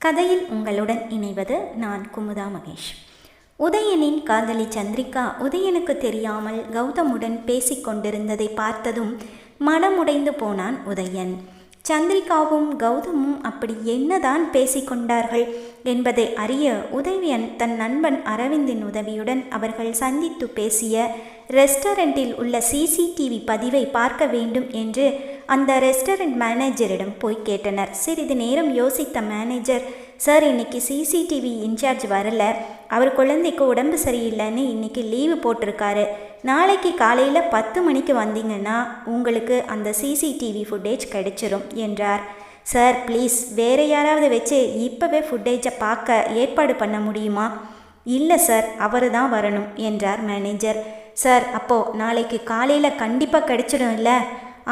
கதையில் உங்களுடன் இணைவது நான் குமுதா மகேஷ். உதயனின் காதலி சந்திரிகா உதயனுக்கு தெரியாமல் கௌதமுடன் பேசிக்கொண்டிருந்ததை பார்த்ததும் மனமுடைந்து போனான் உதயன். சந்திரிகாவும் கௌதமும் அப்படி என்னதான் பேசிக்கொண்டார்கள் என்பதை அறிய உதயன் தன் நண்பன் அரவிந்தின் உதவியுடன் அவர்கள் சந்தித்து பேசிய ரெஸ்டாரண்டில் உள்ள சிசிடிவி பதிவை பார்க்க வேண்டும் என்று அந்த ரெஸ்டாரண்ட் மேனேஜரிடம் போய் கேட்டனர். சிறிது நேரம் யோசித்த மேனேஜர் சார் இன்னைக்கு சிசிடிவி இன்சார்ஜ் வரல. அவர் குழந்தைக்கு உடம்பு சரியில்லைன்னு இன்னைக்கு லீவு போட்டிருக்காரு. நாளைக்கு காலையில் பத்து மணிக்கு வந்தீங்கன்னா உங்களுக்கு அந்த சிசிடிவி ஃபுட்டேஜ் கிடைச்சிரும் என்றார். சார் ப்ளீஸ் வேறு யாராவது வச்சு இப்போவே ஃபுட்டேஜை பார்க்க ஏற்பாடு பண்ண முடியுமா? இல்லை சார் அவர் தான் வரணும் என்றார் மேனேஜர் சார் அப்போது நாளைக்கு காலையில் கண்டிப்பாக கிடைச்சிடும் இல்லை?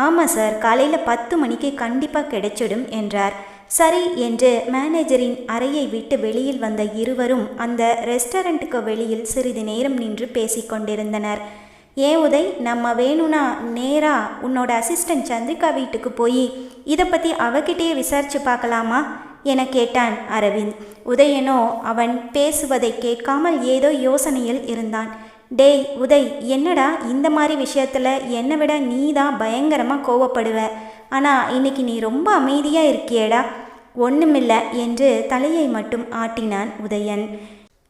ஆமாம் சார் காலையில் பத்து மணிக்கு கண்டிப்பாக கிடைச்சிடும் என்றார். சரி என்று மேனேஜரின் அறையை விட்டு வெளியில் வந்த இருவரும் அந்த ரெஸ்டாரண்ட்டுக்கு வெளியில் சிறிது நேரம் நின்று பேசிக்கொண்டிருந்தனர் ஏ உதய் நம்ம வேணும்னா நேரா உன்னோட அசிஸ்டன்ட் சந்திரிகா வீட்டுக்கு போய் இதை பற்றி அவகிட்டே விசாரித்து பார்க்கலாமா என கேட்டான் அரவிந்த். உதயனோ அவன் பேசுவதை கேட்காமல் ஏதோ யோசனையில் இருந்தான். டேய் உதய் என்னடா இந்த மாதிரி விஷயத்தில் என்னை விட நீ தான் பயங்கரமாக கோவப்படுவ? ஆனால் இன்னைக்கு நீ ரொம்ப அமைதியாக இருக்கியேடா. ஒன்றுமில்லை என்று தலையை மட்டும் ஆட்டினான் உதயன்.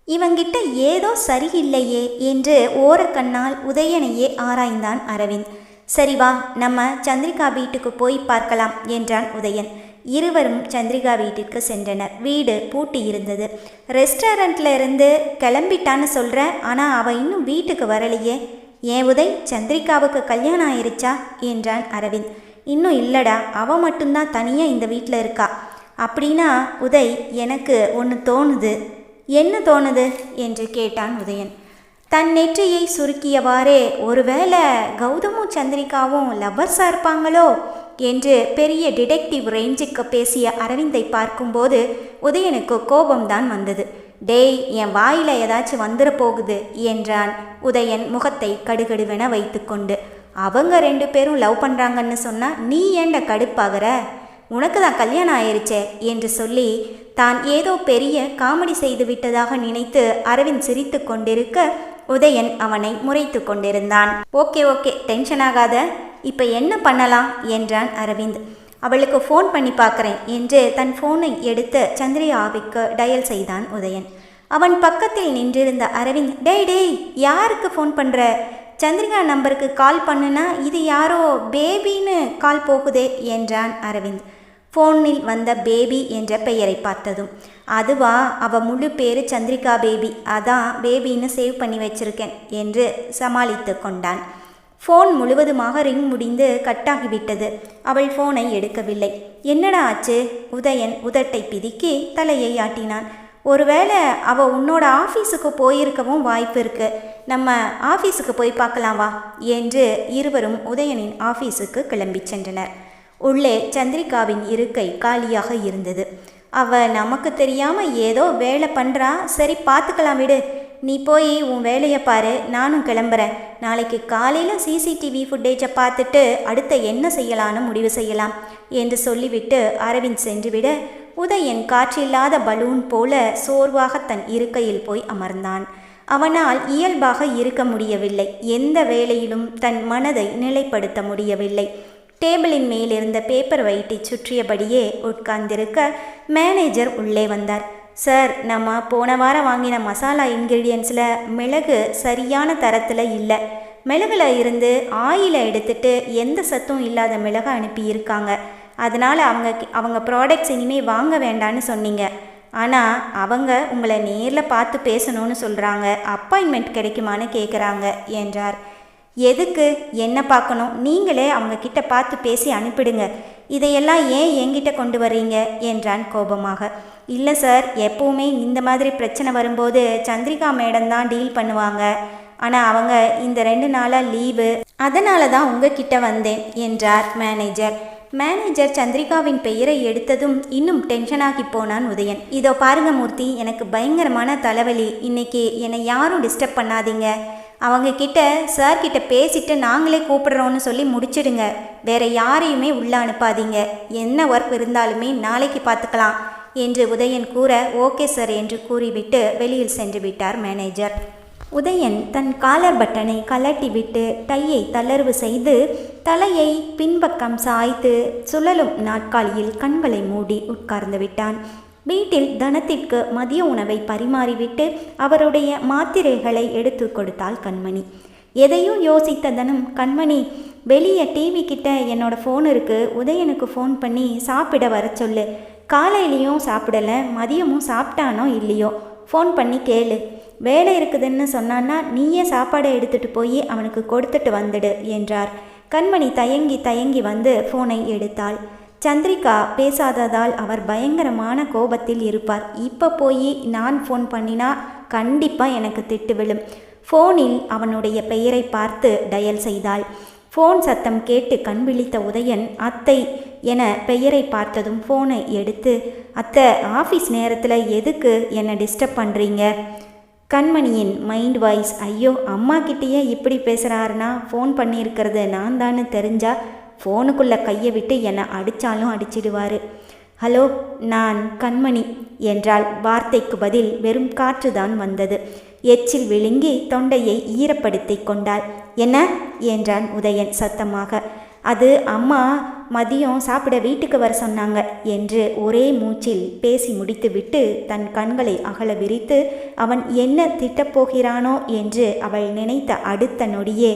இவங்கிட்ட ஏதோ சரியில்லையே என்று ஓரக்கண்ணால் உதயனையே ஆராய்ந்தான் அரவிந்த். சரி வா நம்ம சந்திரிகா வீட்டுக்கு போய் பார்க்கலாம் என்றான் உதயன். இருவரும் சந்திரிகா வீட்டிற்கு சென்றனர். வீடு பூட்டி இருந்தது. ரெஸ்டாரண்ட்ல இருந்து கிளம்பிட்டான்னு சொல்கிறேன் ஆனால் அவள் இன்னும் வீட்டுக்கு வரலையே. ஏன் உதய் சந்திரிகாவுக்கு கல்யாணம் ஆயிருச்சா? என்றான் அரவிந்த். இன்னும் இல்லடா. அவள் மட்டும்தான் தனியாக இந்த வீட்டில் இருக்கா. அப்படின்னா உதய் எனக்கு ஒன்று தோணுது. என்ன தோணுது? என்று கேட்டான் உதயன். தன் நெற்றியை சுருக்கியவாறே ஒருவேளை கௌதமும் சந்திரிகாவும் லவ்வர்ஸாக இருப்பாங்களோ? என்று பெரிய டிடெக்டிவ் ரேஞ்சுக்கு பேசிய அரவிந்தை பார்க்கும்போது உதயனுக்கு கோபம்தான் வந்தது. டேய் என் வாயில் ஏதாச்சும் வந்துட போகுது என்றான் உதயன் முகத்தை கடுகடுவென வைத்துக்கொண்டு. அவங்க ரெண்டு பேரும் லவ் பண்ணுறாங்கன்னு சொன்னால் நீ ஏண்ட கடுப்பாகிற? உனக்கு தான் கல்யாணம் ஆயிருச்சே என்று சொல்லி தான் ஏதோ பெரிய காமெடி செய்து விட்டதாக நினைத்து அரவிந்த் சிரித்து கொண்டிருக்க உதயன் அவனை முறைத்து கொண்டிருந்தான். ஓகே ஓகே டென்ஷன் ஆகாத. இப்போ என்ன பண்ணலாம்? என்றான் அரவிந்த். அவளுக்கு ஃபோன் பண்ணி பார்க்குறேன் என்று தன் ஃபோனை எடுத்து சந்திரியாவுக்கு டயல் செய்தான் உதயன். அவன் பக்கத்தில் நின்றிருந்த அரவிந்த் டேய் டேய் யாருக்கு ஃபோன் பண்ணுற சந்திரிகா நம்பருக்கு கால் பண்ணுனா இது யாரோ பேபின்னு கால் போகுதே என்றான் அரவிந்த். ஃபோனில் வந்த பேபி என்ற பெயரை பார்த்ததும் அதுவா அவ முழு பேரு சந்திரிகா பேபி அதான் பேபின்னு சேவ் பண்ணி வச்சிருக்கேன் என்று சமாளித்து கொண்டான். ஃபோன் முழுவதுமாக ரிங் முடிந்து கட்டாகிவிட்டது. அவள் ஃபோனை எடுக்கவில்லை. என்னடா ஆச்சு? உதயன் உதட்டை பிதுக்கி தலையை ஆட்டினான். ஒருவேளை அவள் உன்னோட ஆஃபீஸுக்கு போயிருக்கவும் வாய்ப்பு இருக்கு. நம்ம ஆஃபீஸுக்கு போய் பார்க்கலாம் வா என்று இருவரும் உதயனின் ஆஃபீஸுக்கு கிளம்பி சென்றனர். உள்ளே சந்திரிகாவின் இருக்கை காலியாக இருந்தது. அவ நமக்கு தெரியாமல் ஏதோ வேலை பண்ணுறா சரி பார்த்துக்கலாம் விடு. நீ போய் உன் வேலையை பாரு நானும் கிளம்புறேன். நாளைக்கு காலையில் சிசிடிவி ஃபுட்டேஜை பார்த்துட்டு அடுத்த என்ன செய்யலான்னு முடிவு செய்யலாம் என்று சொல்லிவிட்டு அரவிந்த் சென்றுவிட உதயன் காற்றில்லாத பலூன் போல சோர்வாக தன் இருக்கையில் போய் அமர்ந்தான். அவனால் இயல்பாக இருக்க முடியவில்லை. எந்த வேலையிலும் தன் மனதை நிலைப்படுத்த முடியவில்லை. டேபிளின் மேல் இருந்த பேப்பர் வைட்டை சுற்றியபடியே உட்கார்ந்திருக்க மேனேஜர் உள்ளே வந்தார். சார் நம்ம போன வாரம் வாங்கின மசாலா இன்க்ரீடியன்ஸில் மிளகு சரியான தரத்தில் இல்லை. மிளகுல இருந்து ஆயிலை எடுத்துட்டு எந்த சத்தும் இல்லாத மிளகு அனுப்பியிருக்காங்க அதனால் அவங்க அவங்க ப்ராடக்ட்ஸ் இனிமேல் வாங்க வேண்டான்னு சொன்னீங்க. ஆனால் அவங்க உங்களை நேரில் பார்த்து பேசணும்னு சொல்கிறாங்க அப்பாயின்மெண்ட் கிடைக்குமான்னு கேட்குறாங்க என்றார். எதுக்கு? என்ன பார்க்கணும்? நீங்களே அவங்க கிட்ட பார்த்து பேசி அனுப்பிடுங்க. இதையெல்லாம் ஏன் என்கிட்ட கொண்டு வர்றீங்க? என்றான் கோபமாக. இல்லை சார் எப்பவுமே இந்த மாதிரி பிரச்சனை வரும்போது சந்திரிகா மேடம் தான் டீல் பண்ணுவாங்க. ஆனால் அவங்க இந்த ரெண்டு நாளாக லீவு. அதனால தான் உங்ககிட்ட வந்தேன் என்றார் மேனேஜர். மேனேஜர் சந்திரிகாவின் பெயரை எடுத்ததும் இன்னும் டென்ஷனாகி போனான் உதயன். இதோ பாருங்க மூர்த்தி எனக்கு பயங்கரமான தலைவலி. இன்னைக்கு என்னை யாரும் டிஸ்டர்ப் பண்ணாதீங்க. அவங்க கிட்ட சார் கிட்ட பேசிட்டு நாங்களே கூப்பிடுறோன்னு சொல்லி முடிச்சிடுங்க. வேற யாரையுமே உள்ள அனுப்பாதீங்க. என்ன ஒர்க் இருந்தாலுமே நாளைக்கு பார்த்துக்கலாம் என்று உதயன் கூற ஓகே சார் என்று கூறிவிட்டு வெளியில் சென்று விட்டார் மேனேஜர் உதயன் தன் காலர் பட்டனை கலட்டிவிட்டு டையை தளர்வு செய்து தலையை பின்பக்கம் சாய்த்து சுழலும் நாட்காலியில் கண்களை மூடி உட்கார்ந்து விட்டான். வீட்டில் தனத்திற்கு மதிய உணவை பரிமாறிவிட்டு அவருடைய மாத்திரைகளை எடுத்து கொடுத்தாள் கண்மணி. எதையும் யோசித்த தனம் கண்மணி வெளியே டிவி கிட்ட என்னோட ஃபோன் இருக்கு. உதயனுக்கு ஃபோன் பண்ணி சாப்பிட வர சொல்லு. காலையிலையும் சாப்பிடல மதியமும் சாப்பிட்டானோ இல்லையோ? ஃபோன் பண்ணி கேளு. வேலை இருக்குதுன்னு சொன்னான்னா நீயே சாப்பாடை எடுத்துட்டு போய் அவனுக்கு கொடுத்துட்டு வந்துடு என்றார். கண்மணி தயங்கி தயங்கி வந்து ஃபோனை எடுத்தாள். சந்திரிகா பேசாததால் அவர் பயங்கரமான கோபத்தில் இருப்பார். இப்போ போய் நான் ஃபோன் பண்ணினா கண்டிப்பாக எனக்கு திட்டு விழும். ஃபோனில் அவனுடைய பெயரை பார்த்து டயல் செய்தாள். ஃபோன் சத்தம் கேட்டு கண் விழித்த உதயன் அத்தை என பெயரை பார்த்ததும் ஃபோனை எடுத்து அத்தை ஆஃபீஸ் நேரத்தில் எதுக்கு என்னை டிஸ்டர்ப் பண்ணுறீங்க கண்மணியின் மைண்ட் வாய்ஸ் ஐயோ அம்மா கிட்டேயே இப்படி பேசுகிறாருன்னா ஃபோன் பண்ணியிருக்கிறது நான் தான்னு தெரிஞ்சால் ஃபோனுக்குள்ளே கையை விட்டு என்னை அடித்தாலும் அடிச்சிடுவார். ஹலோ நான் கண்மணி என்றால் வார்த்தைக்கு பதில் வெறும் காற்றுதான் வந்தது. எச்சில் விழுங்கி தொண்டையை ஈரப்படுத்தி கொண்டாள். என்ன? என்றான் உதயன் சத்தமாக. அது அம்மா மதியம் சாப்பிட வீட்டுக்கு வர சொன்னாங்க என்று ஒரே மூச்சில் பேசி முடித்துவிட்டு தன் கண்களை அகல விரித்து அவன் என்ன திட்டப்போகிறானோ என்று அவள் நினைத்த அடுத்த நொடியே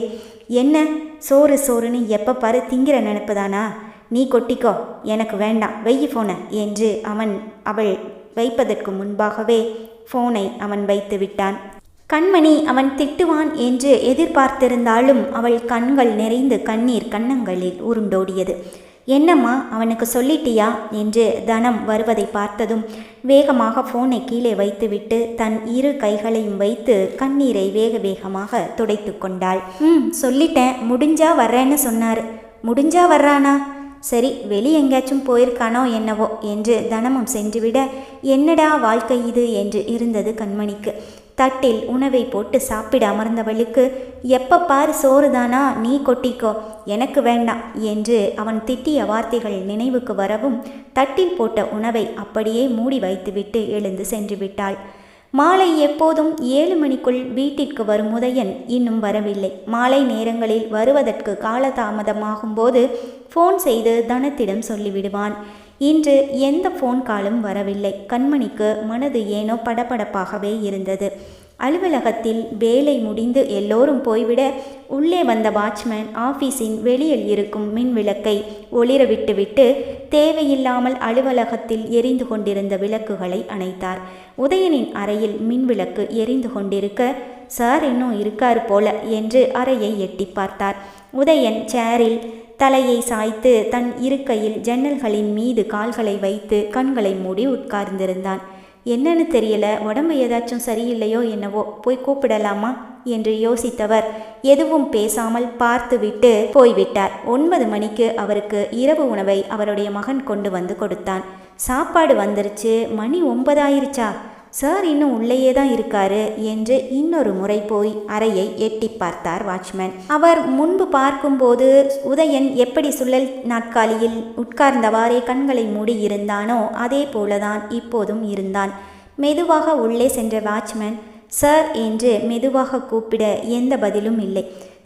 என்ன? சோறு சோறுன்னு எப்போ பாரு திங்கிற நினைப்புதானா நீ கொட்டிக்கோ எனக்கு வேண்டாம் வெய்யி ஃபோனை என்று அவன் அவள் வைப்பதற்கு முன்பாகவே ஃபோனை அவன் வைத்து விட்டான். கண்மணி அவன் திட்டுவான் என்று எதிர்பார்த்திருந்தாலும் அவள் கண்கள் நிறைந்து கண்ணீர் கன்னங்களில் உருண்டோடியது. என்னம்மா அவனுக்கு சொல்லிட்டியா? என்று தனம் வருவதை பார்த்ததும் வேகமாக ஃபோனை கீழே வைத்துவிட்டு தன் இரு கைகளையும் வைத்து கண்ணீரை வேக வேகமாக துடைத்து கொண்டாள். ம் சொல்லிட்டேன். முடிஞ்சா வர்றேன்னு சொன்னார். முடிஞ்சா வர்றானா? சரி வெளி எங்கேயாச்சும் போயிருக்கானோ என்னவோ? என்று தனமும் சென்றுவிட என்னடா வாழ்க்கை இது? என்று இருந்தது கண்மணிக்கு. தட்டில் உணவை போட்டு சாப்பிட அமர்ந்தவளுக்கு எப்போ பார் சோறுதானா? நீ கொட்டிக்கோ. எனக்கு வேண்டாம் என்று அவன் திட்டிய வார்த்தைகள் நினைவுக்கு வரவும் தட்டில் போட்ட உணவை அப்படியே மூடி வைத்துவிட்டு எழுந்து சென்று விட்டாள். மாலை எப்போதும் ஏழு மணிக்குள் வீட்டிற்கு வரும் உதயன் இன்னும் வரவில்லை. மாலை நேரங்களில் வருவதற்கு காலதாமதமாகும் போது ஃபோன் செய்து தனத்திடம் சொல்லிவிடுவான். இன்று எந்த ஃபோன் காலும் வரவில்லை. கண்மணிக்கு மனது ஏனோ படபடப்பாகவே இருந்தது. அலுவலகத்தில் வேலை முடிந்து எல்லோரும் போய்விட உள்ளே வந்த வாட்ச்மேன் ஆஃபீஸின் வெளியில் இருக்கும் மின் விளக்கை ஒளிர விட்டுவிட்டு தேவையில்லாமல் அலுவலகத்தில் எரிந்து கொண்டிருந்த விளக்குகளை அணைத்தார். உதயனின் அறையில் மின் விளக்கு எரிந்து கொண்டிருக்க சார் இன்னும் இருக்கார் போல என்று அறையை எட்டி பார்த்தார். உதயன் சேரில் தலையை சாய்த்து தன் இருக்கையில் ஜன்னல்களின் மீது கால்களை வைத்து கண்களை மூடி உட்கார்ந்திருந்தான். என்னன்னு தெரியல உடம்பு ஏதாச்சும் சரியில்லையோ என்னவோ போய் கூப்பிடலாமா? என்று யோசித்தவர் எதுவும் பேசாமல் பார்த்துவிட்டு போய்விட்டார். ஒன்பது மணிக்கு அவருக்கு இரவு உணவை அவருடைய மகன் கொண்டு வந்து கொடுத்தான். சாப்பாடு வந்துருச்சு மணி ஒன்பதாயிருச்சா? சார் இன்னும் உள்ளேயே தான் இருக்காரு என்று இன்னொரு முறை போய் அறையை எட்டி பார்த்தார் வாட்ச்மேன். அவர் முன்பு பார்க்கும்போது உதயன் எப்படி சுழல் நாட்காலியில் உட்கார்ந்தவாறே கண்களை மூடி இருந்தானோ அதே போலதான் இப்போதும் இருந்தான். மெதுவாக உள்ளே சென்ற வாட்ச்மேன் சார் என்று மெதுவாக கூப்பிட எந்த பதிலும் இல்லை.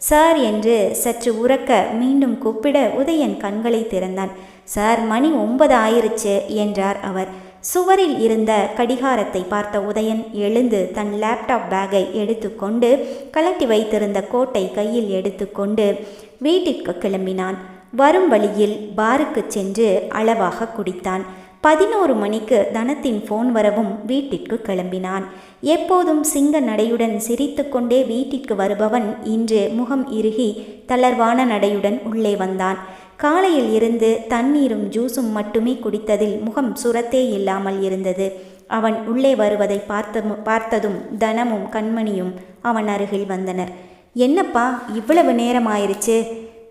சார் என்று சற்று உறக்க மீண்டும் கூப்பிட உதயன் கண்களை திறந்தான். சார் மணி ஒன்பது ஆயிருச்சு என்றார் அவர். சுவரில் இருந்த கடிகாரத்தை பார்த்த உதயன் எழுந்து தன் லேப்டாப் பேக்கை எடுத்துக்கொண்டு கலட்டி வைத்திருந்த கோட்டை கையில் எடுத்துக்கொண்டு வீட்டிற்கு கிளம்பினான். வரும் வழியில் பாருக்கு சென்று அளவாக குடித்தான். பதினோரு மணிக்கு தனத்தின் ஃபோன் வரவும் வீட்டிற்கு கிளம்பினான். எப்போதும் சிங்க நடையுடன் சிரித்துக்கொண்டே வீட்டிற்கு வருபவன் இன்று முகம் இறுகி தளர்வான நடையுடன் உள்ளே வந்தான். காலையில் இருந்து தண்ணீரும் ஜூஸும் மட்டுமே குடித்ததில் முகம் சுரத்தே இல்லாமல் இருந்தது. அவன் உள்ளே வருவதை பார்த்த பார்த்ததும் தனமும் கண்மணியும் அவன் அருகில் வந்தனர். என்னப்பா இவ்வளவு நேரம் ஆயிருச்சு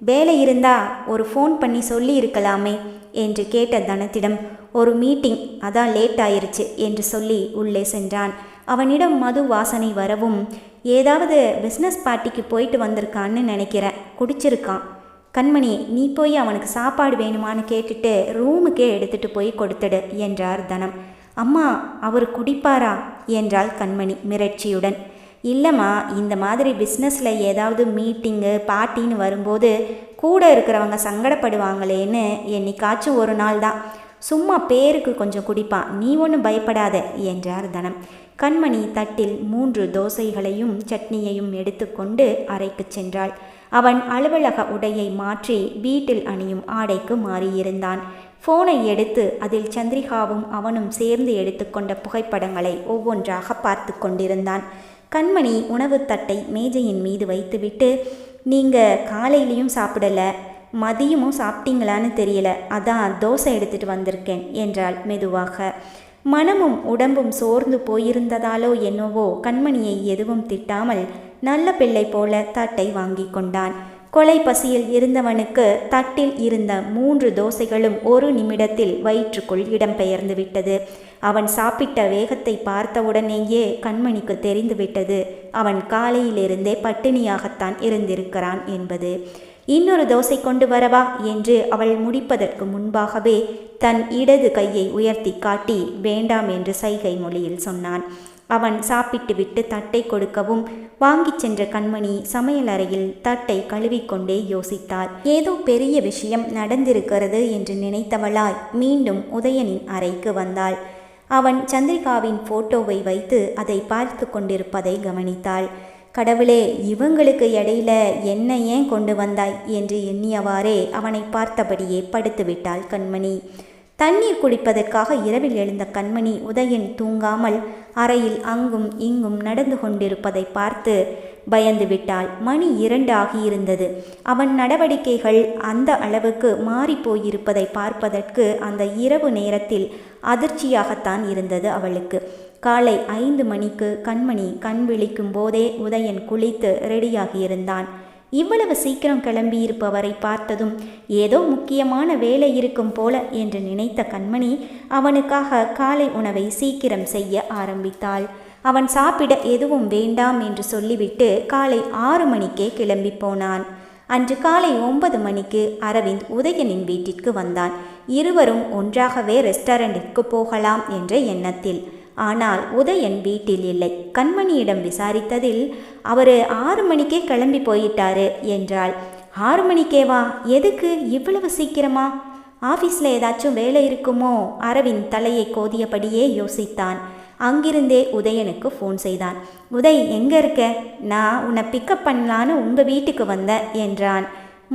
வேலை இருந்தா ஒரு ஃபோன் பண்ணி சொல்லி இருக்கலாமே என்று கேட்ட தனத்திடம். ஒரு மீட்டிங் அதான் லேட் ஆயிருச்சு என்று சொல்லி உள்ளே சென்றான். அவனிடம் மது வாசனை வரவும் ஏதாவது பிஸ்னஸ் பார்ட்டிக்கு போயிட்டு வந்திருக்கான்னு நினைக்கிறேன் குடிச்சிருக்கான் கண்மணி நீ போய் அவனுக்கு சாப்பாடு வேணுமான்னு கேட்டுட்டு ரூமுக்கே எடுத்துட்டு போய் கொடுத்துடு என்றார் தனம். அம்மா அவர் குடிப்பாரா? என்றாள் கண்மணி மிரட்சியுடன். இல்லைம்மா இந்த மாதிரி பிஸ்னஸில் ஏதாவது மீட்டிங்கு பார்ட்டின்னு வரும்போது கூட இருக்கிறவங்க சங்கடப்படுவாங்களேன்னு என்னைக்காச்சும் ஒரு நாள் தான். சும்மா பேருக்கு கொஞ்சம் குடிப்பான் நீ ஒன்றும் பயப்படாத என்றார் தனம். கண்மணி தட்டில் மூன்று தோசைகளையும் சட்னியையும் எடுத்துக்கொண்டு அறைக்கு சென்றாள். அவன் அலுவலக உடையை மாற்றி வீட்டில் அணியும் ஆடைக்கு மாறியிருந்தான். போனை எடுத்து அதில் சந்திரிகாவும் அவனும் சேர்ந்து எடுத்துக்கொண்ட புகைப்படங்களை ஒவ்வொன்றாக பார்த்து கொண்டிருந்தான். கண்மணி உணவு தட்டை மேஜையின் மீது வைத்துவிட்டு நீங்கள் காலையிலையும் சாப்பிடல மதியமும் சாப்பிட்டீங்களான்னு தெரியல அதான் தோசை எடுத்துட்டு வந்திருக்கேன் என்றாள் மெதுவாக. மனமும் உடம்பும் சோர்ந்து போயிருந்ததாலோ என்னவோ கண்மணியை எதுவும் திட்டாமல் நல்ல பிள்ளை போல தட்டை வாங்கி கொண்டான். கொலை பசியில் இருந்தவனுக்கு தட்டில் இருந்த மூன்று தோசைகளும் ஒரு நிமிடத்தில் வயிற்றுக்குள் இடம்பெயர்ந்து விட்டது. அவன் சாப்பிட்ட வேகத்தை பார்த்தவுடனேயே கண்மணிக்கு தெரிந்துவிட்டது அவன் காலையிலிருந்தே பட்டினியாகத்தான் இருந்திருக்கிறான் என்பது. இன்னொரு தோசை கொண்டு வரவா? என்று அவள் முடிப்பதற்கு முன்பாகவே தன் இடது கையை உயர்த்தி காட்டி வேண்டாம் என்று சைகை மொழியில் சொன்னான். அவன் சாப்பிட்டுவிட்டு தட்டை கொடுக்கவும் வாங்கிச் சென்ற கண்மணி சமையலறையில் தட்டை கழுவிக்கொண்டே யோசித்தாள். ஏதோ பெரிய விஷயம் நடந்திருக்கிறது என்று நினைத்தவளாய் மீண்டும் உதயனின் அறைக்கு வந்தாள். அவன் சந்திரிகாவின் போட்டோவை வைத்து அதை பார்த்து கொண்டிருப்பதை கவனித்தாள். கடவுளே இவங்களுக்கு இடையில என்ன ஏன் கொண்டு வந்தாய்? என்று எண்ணியவாறே அவனை பார்த்தபடியே படுத்துவிட்டாள் கண்மணி. தண்ணீர் குடிப்பதற்காக இரவில் எழுந்த கண்மணி உதயன் தூங்காமல் அறையில் அங்கும் இங்கும் நடந்து கொண்டிருப்பதை பார்த்து பயந்து விட்டாள். மணி இரண்டு ஆகியிருந்தது. அவன் நடவடிக்கைகள் அந்த அளவுக்கு மாறிப்போயிருப்பதை பார்ப்பதற்கு அந்த இரவு நேரத்தில் அதிர்ச்சியாகத்தான் இருந்தது அவளுக்கு. காலை ஐந்து மணிக்கு கண்மணி கண் விழிக்கும் போதே உதயன் குளித்து ரெடியாகியிருந்தான் இவ்வளவு சீக்கிரம் கிளம்பியிருப்பவரை பார்த்ததும் ஏதோ முக்கியமான வேலை இருக்கும் போல என்று நினைத்த கண்மணி அவனுக்காக காலை உணவை சீக்கிரம் செய்ய ஆரம்பித்தாள். அவன் சாப்பிட எதுவும் வேண்டாம் என்று சொல்லிவிட்டு காலை ஆறு மணிக்கே கிளம்பி போனான். அன்று காலை ஒன்பது மணிக்கு அரவிந்த் உதயனின் வீட்டிற்கு வந்தான். இருவரும் ஒன்றாகவே ரெஸ்டாரண்டிற்கு போகலாம் என்ற எண்ணத்தில் ஆனால் உதயன் வீட்டில் இல்லை. கண்மணியிடம் விசாரித்ததில் அவர் ஆறு மணிக்கே கிளம்பி போயிட்டாரு என்றாள். ஆறு மணிக்கேவா எதுக்கு? இவ்வளவு சீக்கிரமா? ஆஃபீஸில் ஏதாச்சும் வேலை இருக்குமோ? அரவிந்த் தலையை கோதியபடியே யோசித்தான். அங்கிருந்தே உதயனுக்கு ஃபோன் செய்தான். உதய் எங்கே இருக்க? நான் உன்னை பிக்கப் பண்ணலான்னு உங்கள் வீட்டுக்கு வந்தேன் என்றான்.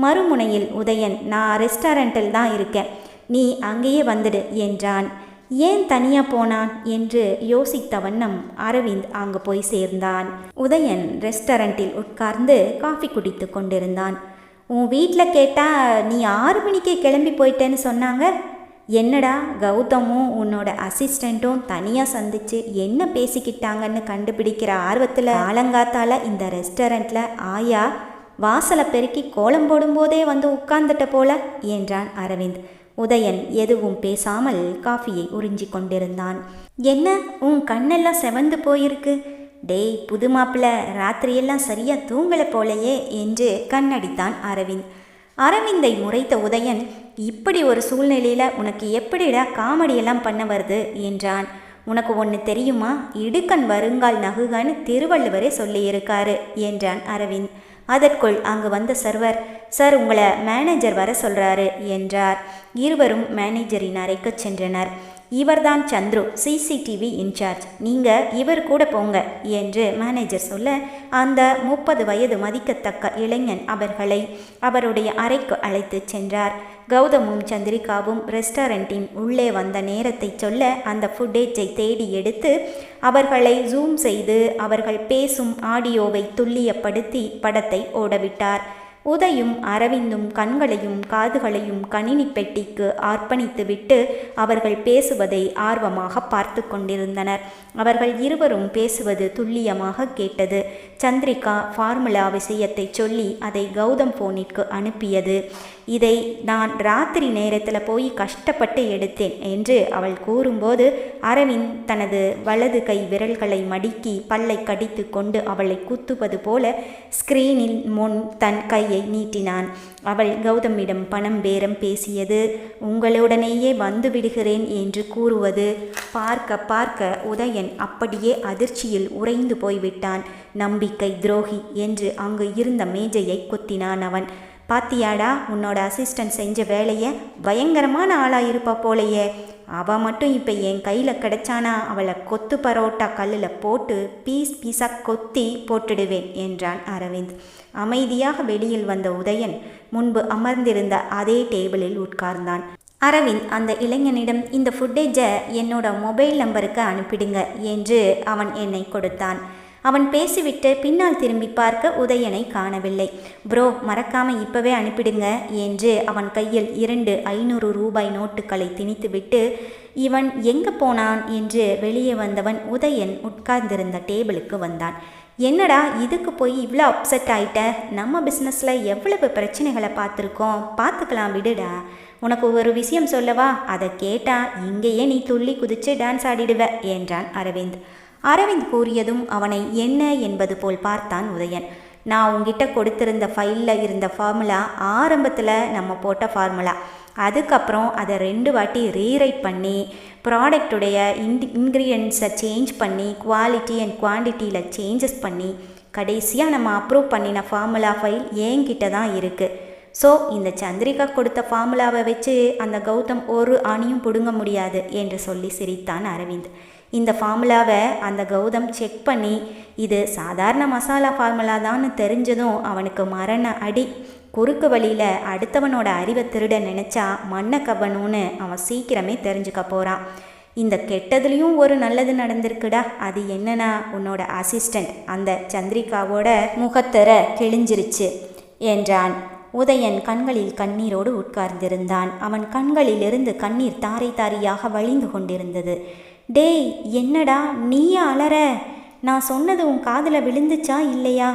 மறுமுனையில் உதயன் நான் ரெஸ்டாரண்ட்டில் தான் இருக்கேன். நீ அங்கேயே வந்துடு என்றான். ஏன் தனியாக போனான் என்று யோசித்த வண்ணம் அரவிந்த் அங்கு போய் சேர்ந்தான். உதயன் ரெஸ்டாரண்ட்டில் உட்கார்ந்து காஃபி குடித்து கொண்டிருந்தான். உன் வீட்டில் கேட்டால் நீ ஆறு மணிக்கே கிளம்பி போயிட்டேன்னு சொன்னாங்க. என்னடா கௌதமும் உன்னோட அசிஸ்டண்ட்டும் தனியாக சந்திச்சு என்ன பேசிக்கிட்டாங்கன்னு கண்டுபிடிக்கிற ஆர்வத்தில் ஆலங்காத்தால இந்த ரெஸ்டாரண்ட்டில் ஆயா வாசலை பெருக்கி கோலம் போடும்போதே வந்து உட்கார்ந்துட்ட போல என்றான் அரவிந்த். உதயன் எதுவும் பேசாமல் காஃபியை உறிஞ்சி கொண்டிருந்தான் என்ன? உன் கண்ணெல்லாம் செவந்து போயிருக்கு. டேய் புது மாப்பிள்ள ராத்திரியெல்லாம் சரியா தூங்கலை போலையே என்று கண்ணடித்தான் அரவிந்த். அரவிந்தை முறைத்த உதயன் இப்படி ஒரு சூழ்நிலையில் உனக்கு எப்படிடா காமெடியெல்லாம் பண்ண வருது? என்றான். உனக்கு ஒன்று தெரியுமா? இடுக்கண் வருங்கால் நகுகன்னு திருவள்ளுவரே சொல்லியிருக்காரு என்றான் அரவிந்த். அதற்குள் அங்கு வந்த சர்வர் சார் உங்களை மேனேஜர் வர சொல்கிறாரு என்றார். இருவரும் மேனேஜரின் அறைக்கு சென்றனர். இவர்தான் சந்துரு சிசிடிவி இன்சார்ஜ். நீங்கள் இவர் கூட போங்க என்று மேனேஜர் சொல்ல அந்த முப்பது வயது மதிக்கத்தக்க இளைஞன் அவர்களை அவருடைய அறைக்கு அழைத்து சென்றார். கௌதமும் சந்திரிகாவும் ரெஸ்டாரண்ட்டின் உள்ளே வந்த நேரத்தை சொல்ல அந்த ஃபுட்டேஜை தேடி எடுத்து அவர்களை ஜூம் செய்து அவர்கள் பேசும் ஆடியோவை துல்லியப்படுத்தி படத்தை ஓடவிட்டார். உதயும் அரவிந்தும் கண்களையும் காதுகளையும் கணினி பெட்டிக்கு அர்ப்பணித்துவிட்டு அவர்கள் பேசுவதை ஆர்வமாக பார்த்து கொண்டிருந்தனர். அவர்கள் இருவரும் பேசுவது துல்லியமாக கேட்டது. சந்திரிகா ஃபார்முலா விஷயத்தை சொல்லி அதை கௌதம் போனிற்கு அனுப்பியது. இதை நான் ராத்திரி நேரத்தில் போய் கஷ்டப்பட்டு எடுத்தேன் என்று அவள் கூறும்போது அரவிந்த் தனது வலது கை விரல்களை மடிக்கி பல்லை கடித்து கொண்டு அவளை குத்துவது போல ஸ்கிரீனின் முன் தன் கையை நீட்டினான். அவள் கௌதமிடம் பணம் பேரம் பேசியது உங்களுடனேயே வந்து விடுகிறேன் என்று கூறுவது. பார்க்க பார்க்க உதயன் அப்படியே அதிர்ச்சியில் உறைந்து போய்விட்டான். நம்பிக்கை துரோகி என்று அங்கு இருந்த மேஜையை கொத்தினான் அவன். பாத்தியாடா உன்னோட அசிஸ்டன்ட் செஞ்ச வேலையை பயங்கரமான ஆளாக இருப்பா போலையே. அவள் மட்டும் இப்போ என் கையில் கிடைச்சானா அவளை கொத்து பரோட்டா கல்லில் போட்டு பீஸ் பீஸாக கொத்தி போட்டுடுவேன் என்றான் அரவிந்த். அமைதியாக வெளியில் வந்த உதயன் முன்பு அமர்ந்திருந்த அதே டேபிளில் உட்கார்ந்தான். அரவிந்த் அந்த இளைஞனிடம் இந்த ஃபுட்டேஜை என்னோட மொபைல் நம்பருக்கு அனுப்பிடுங்க என்று அவன் என்னை கொடுத்தான். அவன் பேசிவிட்டு பின்னால் திரும்பி பார்க்க உதயனை காணவில்லை. ப்ரோ மறக்காம இப்பவே அனுப்பிடுங்க என்று அவன் கையில் இரண்டு ஐநூறு ரூபாய் நோட்டுகளை திணித்துவிட்டு இவன் எங்கே போனான்? என்று வெளியே வந்தவன் உதயன் உட்கார்ந்திருந்த டேபிளுக்கு வந்தான். என்னடா இதுக்கு போய் இவ்வளோ அப்செட் ஆயிட்ட? நம்ம பிஸ்னஸில் எவ்வளவு பிரச்சனைகளை பார்த்துருக்கோம்? பார்த்துக்கலாம் விடுடா. உனக்கு ஒரு விஷயம் சொல்லவா? அதை கேட்டால் இங்கேயே நீ துள்ளி குதிச்சு டான்ஸ் ஆடிடுவ என்றான் அரவிந்த். அரவிந்த் கூறியதும் அவனை என்ன? என்பது போல் பார்த்தான் உதயன். நான் உங்ககிட்ட கொடுத்திருந்த ஃபைலில் இருந்த ஃபார்முலா ஆரம்பத்தில் நம்ம போட்ட ஃபார்முலா அதுக்கப்புறம் அதை ரெண்டு வாட்டி ரீரைட் பண்ணி ப்ராடக்டுடைய இன்டி இன்க்ரீடியன்ஸை சேஞ்ச் பண்ணி குவாலிட்டி அண்ட் குவான்டிட்டியில் சேஞ்சஸ் பண்ணி கடைசியாக நம்ம அப்ரூவ் பண்ணின ஃபார்முலா ஃபைல் என்கிட்ட தான் இருக்குது ஸோ இந்த சந்திரிகா கொடுத்த ஃபார்முலாவை வச்சு அந்த கௌதம் ஒரு ஆணியும் பிடுங்க முடியாது என்று சொல்லி சிரித்தான் அரவிந்த். இந்த ஃபார்முலாவை அந்த கௌதம் செக் பண்ணி இது சாதாரண மசாலா ஃபார்முலா தான் தெரிஞ்சதும் அவனுக்கு மரண அடி. குறுக்கு வழியில் அடுத்தவனோட அறிவை திருட நினச்சா மண்ணை கவ்வணும்னு அவன் சீக்கிரமே தெரிஞ்சுக்க போகிறான் இந்த கெட்டதுலேயும் ஒரு நல்லது நடந்திருக்குடா. அது என்னன்னா உன்னோட அசிஸ்டண்ட் அந்த சந்திரிகாவோட முகத்தர கிழிஞ்சிருச்சு என்றான். உதயன் கண்களில் கண்ணீரோடு உட்கார்ந்திருந்தான். அவன் கண்களிலிருந்து கண்ணீர் தாரை தாரியாக வழிந்து கொண்டிருந்தது. டேய் என்னடா நீயா அலற? நான் சொன்னது உன் காதில் விழுந்துச்சா இல்லையா?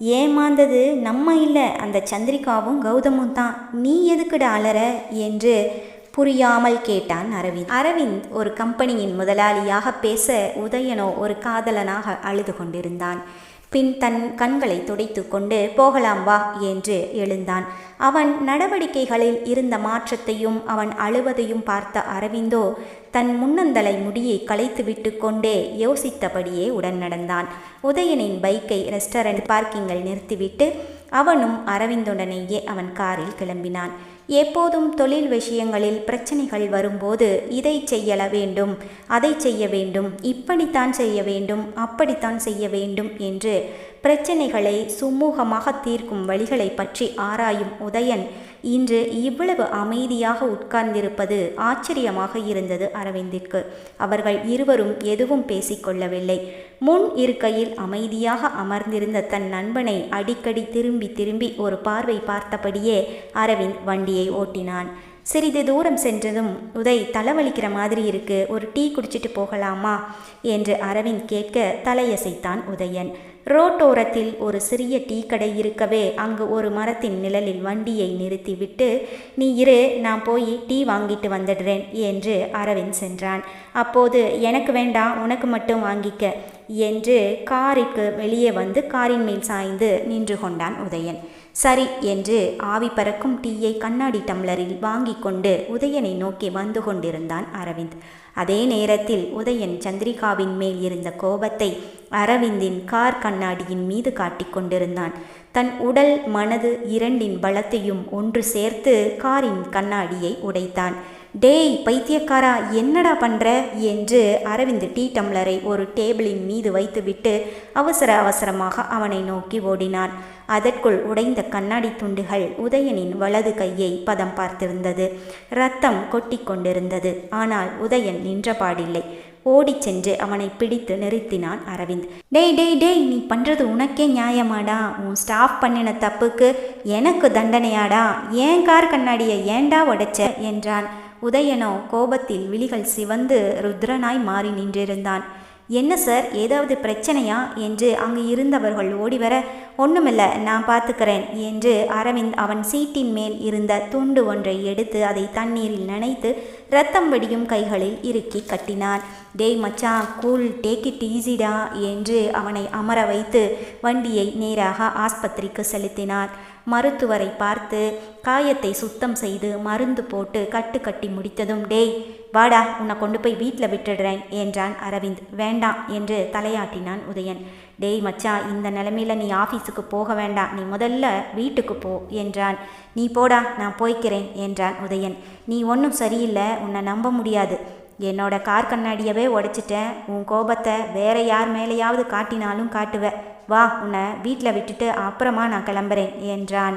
ஏமாந்தது நம்ம இல்லை அந்த சந்திரிகாவும் கௌதமும் தான். நீ எதுக்குடா அலற? என்று புரியாமல் கேட்டான் அரவிந்த். அரவிந்த் ஒரு கம்பெனியின் முதலாளியாக பேச உதயனோ ஒரு காதலனாக அழுது கொண்டிருந்தான். பின் தன் கண்களை துடைத்து கொண்டு போகலாம் வா என்று எழுந்தான். அவன் நடவடிக்கைகளில் இருந்த மாற்றத்தையும் அவன் அழுவதையும் பார்த்த அரவிந்தோ தன் முன்னந்தலை முடியை களைத்துவிட்டு கொண்டே யோசித்தபடியே உடன் நடந்தான். உதயனின் பைக்கை ரெஸ்டாரண்ட் பார்க்கிங்கில் நிறுத்திவிட்டு அவனும் அரவிந்துடனேயே அவன் காரில் கிளம்பினான். எப்போதும் தொழில் விஷயங்களில் பிரச்சனைகள் வரும்போது இதை செய்யல வேண்டும் அதை செய்ய வேண்டும் இப்படித்தான் செய்ய வேண்டும் அப்படித்தான் செய்ய வேண்டும் என்று பிரச்சனைகளை சுமூகமாக தீர்க்கும் வழிகளை பற்றி ஆராயும் உதயன் இன்று இவ்வளவு அமைதியாக உட்கார்ந்திருப்பது ஆச்சரியமாக இருந்தது அரவிந்திற்கு. அவர்கள் இருவரும் எதுவும் பேசிக்கொள்ளவில்லை. முன் இருக்கையில் அமைதியாக அமர்ந்திருந்த தன் நண்பனை அடிக்கடி திரும்பி திரும்பி ஒரு பார்வை பார்த்தபடியே அரவிந்த் வண்டியை ஓட்டினான். சிறிது தூரம் சென்றதும் உதய் தலைவலிக்கிற மாதிரி இருக்கு. ஒரு டீ குடிச்சிட்டு போகலாமா? என்று அரவிந்த் கேட்க தலையசைத்தான் உதயன். ரோட்டோரத்தில் ஒரு சிறிய டீ கடை இருக்கவே அங்கு ஒரு மரத்தின் நிழலில் வண்டியை நிறுத்திவிட்டு நீ இரு நான் போய் டீ வாங்கிட்டு வந்துடுறேன் என்று அரவிந்த் சென்றான். அப்போது எனக்கு வேண்டாம் உனக்கு மட்டும் வாங்கிக்க என்று காருக்கு வெளியே வந்து காரின் மேல் சாய்ந்து நின்று கொண்டான் உதயன். சரி என்று ஆவி பறக்கும் டீயை கண்ணாடி டம்ளரில் வாங்கி கொண்டு உதயனை நோக்கி வந்து கொண்டிருந்தான் அரவிந்த். அதே நேரத்தில் உதயன் சந்திரிகாவின் மேல் இருந்த கோபத்தை அரவிந்தின் கார் கண்ணாடியின் மீது காட்டிக் கொண்டிருந்தான். தன் உடல் மனது இரண்டின் பலத்தையும் ஒன்று சேர்த்து காரின் கண்ணாடியை உடைத்தான். டேய் பைத்தியக்காரா என்னடா பண்ற? என்று அரவிந்த் டீ டம்ளரை ஒரு டேபிளின் மீது வைத்துவிட்டு அவசர அவசரமாக அவனை நோக்கி ஓடினான். அதற்குள் உடைந்த கண்ணாடி துண்டுகள் உதயனின் வலது கையை பதம் பார்த்திருந்தது. ரத்தம் கொட்டி கொண்டிருந்தது. ஆனால் உதயன் நின்றபாடில்லை ஓடிச் சென்று அவனை பிடித்து நிறுத்தினான் அரவிந்த். டேய் டேய் டேய் நீ பண்ணுறது உனக்கே நியாயமாடா. உன் ஸ்டாஃப் பண்ணின தப்புக்கு எனக்கு தண்டனையாடா. ஏன் கார் கண்ணாடியை ஏண்டா உடைச்ச? என்றான். உதயனோ கோபத்தில் விழிகள் சிவந்து ருத்ரனாய் மாறி நின்றிருந்தான். என்ன சார் ஏதாவது பிரச்சனையா? என்று அங்கு இருந்தவர்கள் ஓடிவர ஒண்ணுமில்ல நான் பார்த்துக்கிறேன் என்று அரவிந்த் அவன் சீட்டின் மேல் இருந்த துண்டு ஒன்றை எடுத்து அதை தண்ணீரில் நனைத்து ரத்தம் வெடியும் கைகளில் இறுக்கி கட்டினான் டேய் மச்சான் கூல் டேக் இட் ஈஸிடா என்று அவனை அமர வைத்து வண்டியை நேராக ஆஸ்பத்திரிக்கு செலுத்தினான் மருத்துவரை பார்த்து காயத்தை சுத்தம் செய்து மருந்து போட்டு கட்டு கட்டி முடித்ததும் டேய் வாடா உன்னை கொண்டு போய் வீட்டில் விட்டுடுறேன் என்றான் அரவிந்த். வேண்டாம் என்று தலையாட்டினான் உதயன். டேய் மச்சா இந்த நிலமையில நீ ஆஃபீஸுக்கு போக வேண்டாம். நீ முதல்ல வீட்டுக்கு போ என்றான். நீ போடா நான் போய்க்கிறேன் என்றான் உதயன். நீ ஒன்றும் சரியில்லை உன்னை நம்ப முடியாது. என்னோட கார் கண்ணாடியவே உடைச்சிட்டேன். உன் கோபத்தை வேற யார் மேலேயாவது காட்டினாலும் காட்டுவ. வா உன்னை வீட்டில் விட்டுட்டு அப்புறமா நான் கிளம்புறேன் என்றான்.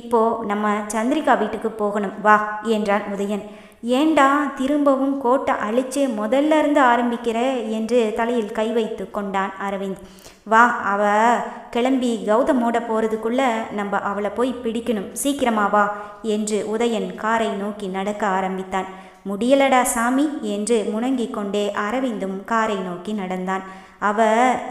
இப்போ நம்ம சந்திரிகா வீட்டுக்கு போகணும் வா என்றான் உதயன். ஏண்டா திரும்பவும் கோட்டை அழிச்சு முதல்ல இருந்து ஆரம்பிக்கிற என்று தலையில் கை வைத்து கொண்டான் அரவிந்த். வா அவ கிளம்பி கௌதமோட போகிறதுக்குள்ள நம்ம அவளை போய் பிடிக்கணும் சீக்கிரமா வா என்று உதயன் காரை நோக்கி நடக்க ஆரம்பித்தான். முடியலடா சாமி என்று முணங்கிக் கொண்டே அரவிந்தும் காரை நோக்கி நடந்தான். அவ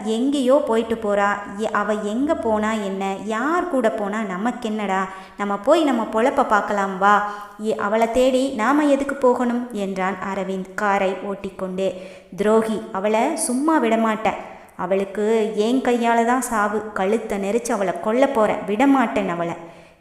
எங்கேயோ போயிட்டு போகிறா எ- அவ எங்கே போனா என்ன? யார் கூட போனா நமக்கென்னடா நம்ம போய் நம்ம பொழப்ப பார்க்கலாம் வா. அவளை தேடி நாம் எதுக்கு போகணும்? என்றான் அரவிந்த் காரை ஓட்டிக்கொண்டே. துரோகி அவளை சும்மா விடமாட்டேன் அவளுக்கு என் கையால் தான் சாவு. கழுத்தை நெரிச்சு அவளை கொல்ல போகிறேன் விடமாட்டேன் அவளை.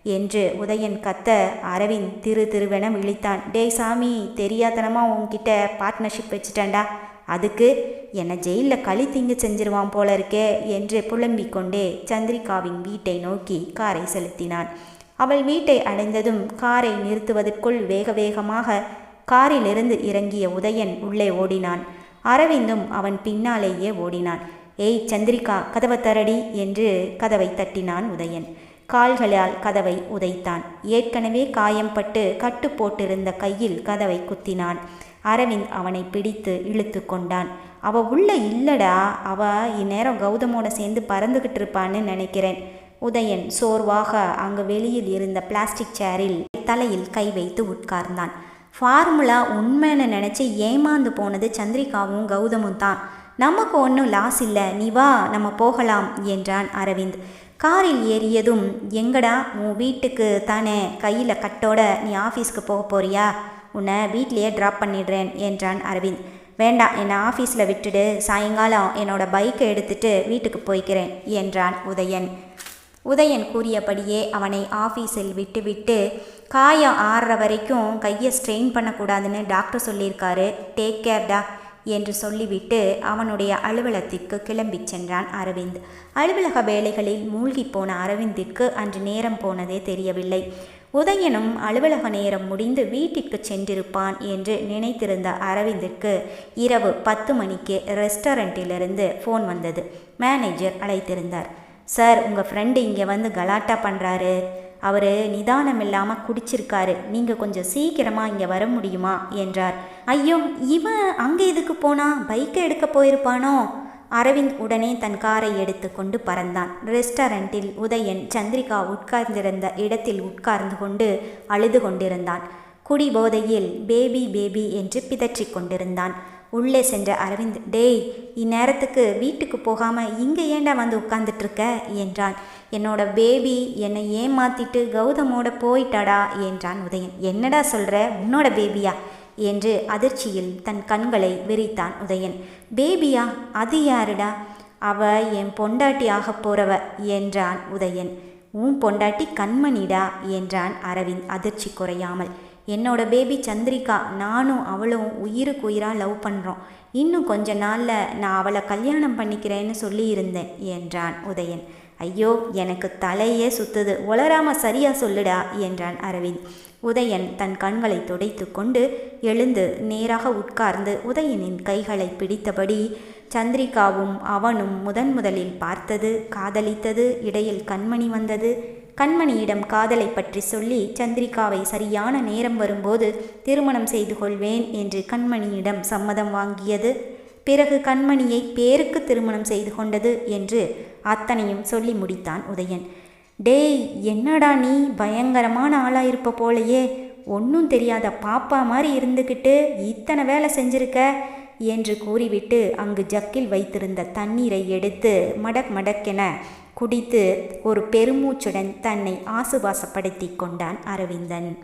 என்று உதயன் கத்த அரவிந்த் திரு திருவென விழித்தான். டேய் சாமி தெரியாதனமாக உன்கிட்ட பார்ட்னர்ஷிப் வச்சுட்டேன்டா. அதுக்கு என்னை ஜெயிலில் களி திங்கு செஞ்சிருவான் போல இருக்கே என்று புலம்பிக் கொண்டே சந்திரிகாவின் வீட்டை நோக்கி காரை செலுத்தினான். அவள் வீட்டை அடைந்ததும் காரை நிறுத்துவதற்குள் வேக வேகமாக காரிலிருந்து இறங்கிய உதயன் உள்ளே ஓடினான். அரவிந்தும் அவன் பின்னாலேயே ஓடினான். ஏய் சந்திரிகா கதவை தரடி என்று கதவை தட்டினான் உதயன். கால்களால் கதவை உதைத்தான். ஏற்கனவே காயம்பட்டு கட்டு போட்டிருந்த கையில் கதவை குத்தினான். அரவிந்த் அவனை பிடித்து இழுத்து கொண்டான். அவ உள்ள இல்லடா அவ இந்நேரம் கௌதமோட சேர்ந்து பறந்துகிட்டு இருப்பான்னு நினைக்கிறேன். உதயன் சோர்வாக அங்கு வெளியில் இருந்த பிளாஸ்டிக் சேரில் தலையில் கை வைத்து உட்கார்ந்தான். ஃபார்முலா உண்மைன்னு நினச்சி ஏமாந்து போனது சந்திரிகாவும் கௌதமும் தான். நமக்கு ஒன்றும் லாஸ் இல்லை. நீ வா நம்ம போகலாம் என்றான் அரவிந்த். காரில் ஏறியதும் எங்கடா உன் வீட்டுக்கு தானே கையில் கட்டோட நீ ஆஃபீஸ்க்கு போக போறியா? உன்னை வீட்லேயே ட்ராப் பண்ணிடுறேன் என்றான் அரவிந்த். வேண்டாம் என்னை ஆஃபீஸில் விட்டுடு. சாயங்காலம் என்னோட பைக்கை எடுத்துட்டு வீட்டுக்கு போய்க்கிறேன் என்றான் உதயன். உதயன் கூறியபடியே அவனை ஆஃபீஸில் விட்டுவிட்டு காயம் ஆறுற வரைக்கும் கையை ஸ்ட்ரெயின் பண்ணக்கூடாதுன்னு டாக்டர் சொல்லியிருக்காரு. டேக் கேர்டா என்று சொல்லிவிட்டு அவனுடைய அலுவலகத்திற்கு கிளம்பிச் சென்றான் அரவிந்த். அலுவலக வேலைகளில் மூழ்கி போன அரவிந்திற்கு அன்று நேரம் போனதே தெரியவில்லை. உதயனும் அலுவலக நேரம் முடிந்து வீட்டிற்கு சென்றிருப்பான் என்று நினைத்திருந்த அரவிந்திற்கு இரவு பத்து மணிக்கு ரெஸ்டாரண்ட்டிலிருந்து ஃபோன் வந்தது. மேனேஜர் அழைத்திருந்தார். சார் உங்கள் ஃப்ரெண்டு இங்கே வந்து கலாட்டா பண்ணுறாரு அவர் நிதானம் இல்லாமல் குடிச்சிருக்காரு. நீங்கள் கொஞ்சம் சீக்கிரமாக இங்கே வர முடியுமா? என்றார். ஐயோ இவன் அங்கே எதுக்கு போனா? பைக்கை எடுக்க போயிருப்பானோ? அரவிந்த் உடனே தன் காரை எடுத்துக்கொண்டு பறந்தான். ரெஸ்டாரண்டில் உதயன் சந்திரிகா உட்கார்ந்திருந்த இடத்தில் உட்கார்ந்து கொண்டு அழுது கொண்டிருந்தான். குடி போதையில் பேபி பேபி என்று பிதற்றிக் கொண்டிருந்தான். உள்ளே சென்ற அரவிந்த் டேய் இந்நேரத்துக்கு வீட்டுக்கு போகாமல் இங்கே ஏன்டா வந்து உட்கார்ந்துட்டு இருக்க என்றான். என்னோட பேபி என்னை ஏமாத்திட்டு கௌதமோட போயிட்டாடா என்றான் உதயன். என்னடா சொல்கிற உன்னோட பேபியா? என்று அதிர்ச்சியில் தன் கண்களை விரித்தான் உதயன். பேபியா அது யாருடா? அவ என் பொண்டாட்டி ஆகப் போறவ என்றான் உதயன். உன் பொண்டாட்டி கண்மணிடா? என்றான் அரவிந்த் அதிர்ச்சி குறையாமல். என்னோட பேபி சந்திரிகா நானும் அவளும் உயிருக்கு உயிராக லவ் பண்ணுறோம் இன்னும் கொஞ்ச நாளில் நான் அவளை கல்யாணம் பண்ணிக்கிறேன்னு சொல்லியிருந்தேன் என்றான் உதயன். ஐயோ எனக்கு தலையே சுத்துது. ஒளராம சரியா சொல்லுடா என்றான் அரவிந்த். உதயன் தன் கண்களை துடைத்து கொண்டு எழுந்து நேராக உட்கார்ந்து உதயனின் கைகளை பிடித்தபடி சந்திரிகாவும் அவனும் முதன் முதலில் பார்த்தது காதலித்தது இடையில் கண்மணி வந்தது. கண்மணியிடம் காதலை பற்றி சொல்லி சந்திரிகாவை சரியான நேரம் வரும்போது திருமணம் செய்து கொள்வேன் என்று கண்மணியிடம் சம்மதம் வாங்கியது. பிறகு கண்மணியை பேருக்கு திருமணம் செய்து கொண்டது என்று அத்தனையும் சொல்லி முடித்தான் உதயன். டேய் என்னடா நீ? பயங்கரமான ஆளாயிருப்ப போலையே. ஒன்றும் தெரியாத பாப்பா மாதிரி இருந்துக்கிட்டு இத்தனை வேலை செஞ்சிருக்க? என்று கூறிவிட்டு அங்கு ஜக்கில் வைத்திருந்த தண்ணீரை எடுத்து மடக் மடக்கென குடித்து ஒரு பெருமூச்சுடன் தன்னை ஆசுவாசப்படுத்தி கொண்டான் அரவிந்தன்.